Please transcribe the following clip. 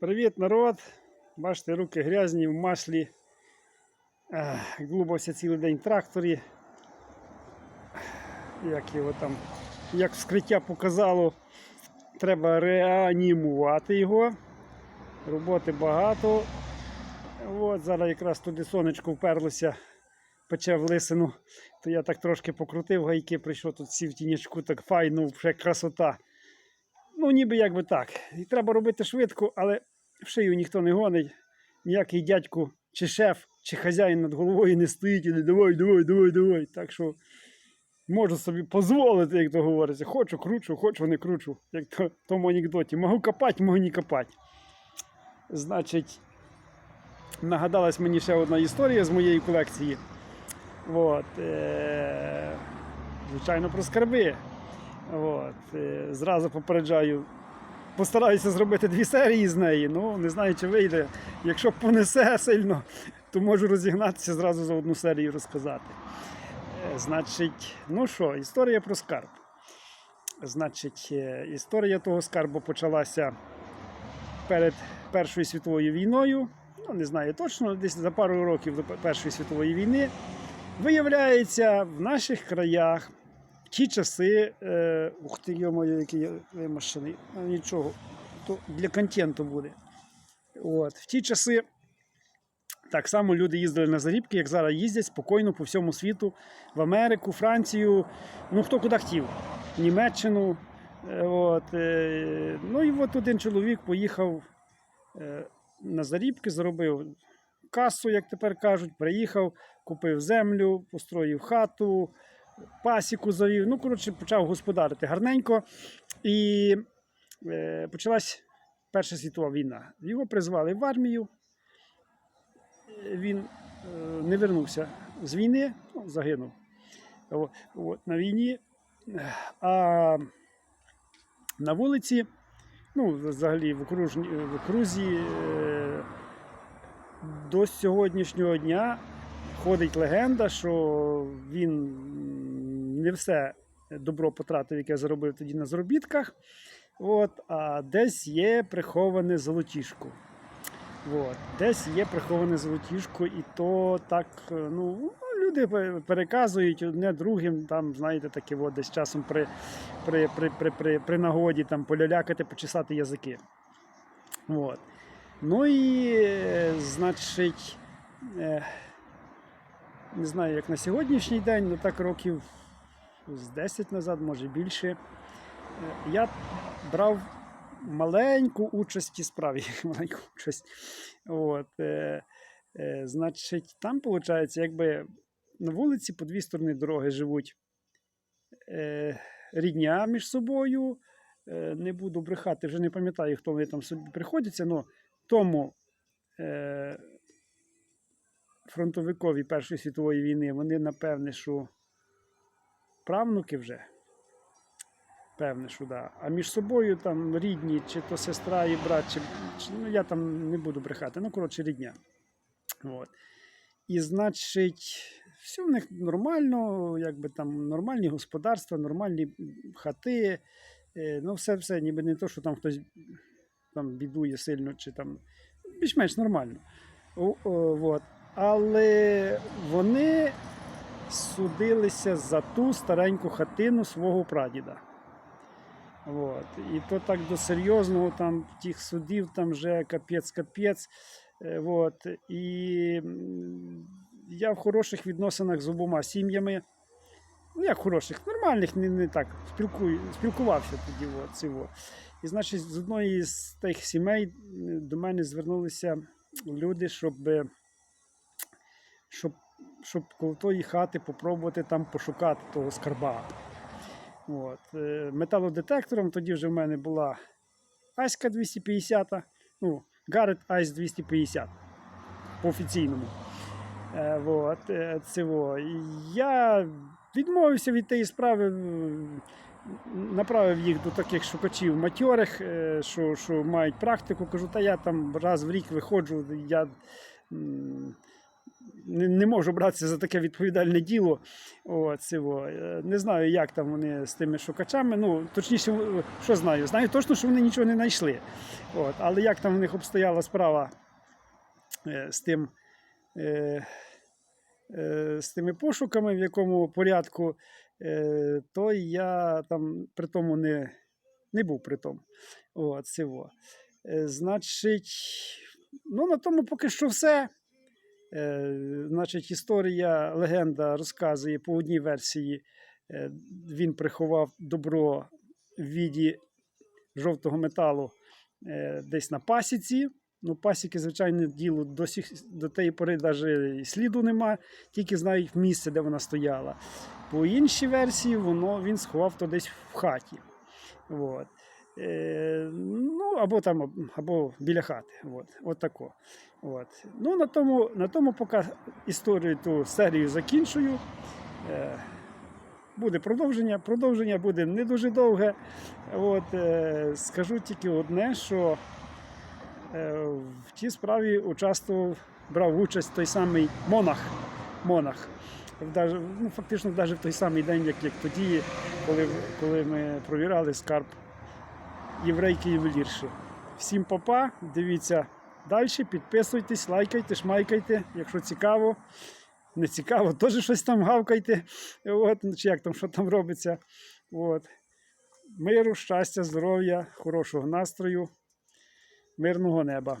Привіт, народ! Бачите, руки грязні в маслі. Глубався цілий день в тракторі. Як його там, як вскриття показало, треба реанімувати його. Роботи багато. От зараз якраз туди сонечко вперлося, пече в лисину, то я так трошки покрутив гайки, прийшов тут сів тінячку, так файно, вже красота. Ну, ніби як би так. І треба робити швидко, але в шию ніхто не гонить. Ніякий дядько, чи шеф, чи хазяїн над головою не стоїть і не давай, давай, давай, давай. Так що можу собі дозволити, як то говориться. Хочу, кручу, хочу, не кручу. Як то в тому анекдоті. Можу копати, можу не копати. Значить, нагадалась мені ще одна історія з моєї колекції. От, е- звичайно, про скарби. От, е, зразу попереджаю. Постараюся зробити дві серії з неї. Ну, не знаю, чи вийде. Якщо понесе сильно, то можу розігнатися зразу за одну серію розказати. Е, Значить, ну що, історія про скарб. Значить, е, історія того скарбу почалася перед Першою світовою війною. Ну, не знаю точно, десь за пару років до Першої світової війни. Виявляється, в наших краях ті часи, е, ух ти, йо-моє, який я вимашений, а нічого, то для контенту буде. От, в ті часи так само люди їздили на зарібки, як зараз їздять спокійно по всьому світу, в Америку, Францію, ну хто куди хотів, Німеччину. Е, От, е, ну і от один чоловік поїхав е, на зарібки, заробив касу, як тепер кажуть, приїхав, купив землю, построїв хату, пасіку завів. Ну, коротше, почав господарити гарненько. І е, почалась Перша світова війна. Його призвали в армію. Він е, не вернувся з війни, ну, загинув О, от, на війні. А на вулиці, ну, взагалі в, окружні, в окрузі е, до сьогоднішнього дня ходить легенда, що він не все добро потратив, яке заробив тоді на заробітках. От, а десь є приховане золотішко. От, десь є приховане золотішко, і то так, е, ну, люди переказують одне другим, там, знаєте, таке от, десь часом при, при, при, при, при, при нагоді там, полялякати, почесати язики. От. Ну і, е, значить, е, не знаю, як на сьогоднішній день, але так років з 10 назад, може більше, е, я брав маленьку участь цій справі. маленьку участь. От, е, е, значить, там, виходить, якби на вулиці по дві сторони дороги живуть рідня між собою. Не буду брехати, вже не пам'ятаю, хто вони там собі приходяться, але тому фронтовикові Першої світової війни, вони напевне, що правнуки вже. Певне, що да. А між собою там рідні, чи то сестра і брат, чи, ну я там не буду брехати, ну коротше рідня. От. І значить, все в них нормально, якби там нормальні господарства, нормальні хати. Е, ну, все, все, ніби не то, що там хтось там бідує сильно, чи там більш-менш нормально. О, о, от. Але вони судилися за ту стареньку хатину свого прадіда. От. І то так до серйозного там тих судів там вже капець-капець. Е. І я в хороших відносинах з обома сім'ями. Ну, як хороших, нормальних, не, не так. Спілкую, спілкувався тоді. От, цього. І значить, з одної з тих сімей до мене звернулися люди, щоб, щоб, щоб коло тої хати попробувати там пошукати того скарба. От. е, Металодетектором тоді вже в мене була Аська 250, ну, Гаррет Айс 250 по офіційному. Е, вот, е, цього. Я відмовився від тієї справи, направив їх до таких шукачів матьорих, що, що мають практику. Кажу, та я там раз в рік виходжу, я не, не можу братися за таке відповідальне діло. От, цього. Е, Не знаю, як там вони з тими шукачами. Ну, точніше, що знаю? Знаю точно, що вони нічого не знайшли. От, але як там в них обстояла справа е, з тим. Е, е, з тими пошуками, в якому порядку, то я там при тому не, не був при тому. От, цього. Значить, ну на тому поки що все. Е, Значить, історія, легенда розказує по одній версії. е, Він приховав добро в віді жовтого металу е, десь на пасіці. Ну, пасіки, звичайно, діло до, сих, до тієї пори навіть сліду нема, тільки знають місце, де вона стояла. По іншій версії, воно, він сховав то десь в хаті. От. Е, або там, або біля хати. От, от тако. От. Ну, на тому, на тому поки історію ту серію закінчую. Е, буде продовження. Продовження буде не дуже довге. От, е, скажу тільки одне, що е, в тій справі участвував, брав участь той самий монах. монах. Даже, ну, фактично, навіть в той самий день, як, як тоді, коли, коли ми провірали скарб єврейки ювелірші. Всім папа, дивіться далі, підписуйтесь, лайкайте, шмайкайте, якщо цікаво. Не цікаво, теж щось там гавкайте. От, ну, чи як там, що там робиться. От. Миру, щастя, здоров'я, хорошого настрою, мирного неба.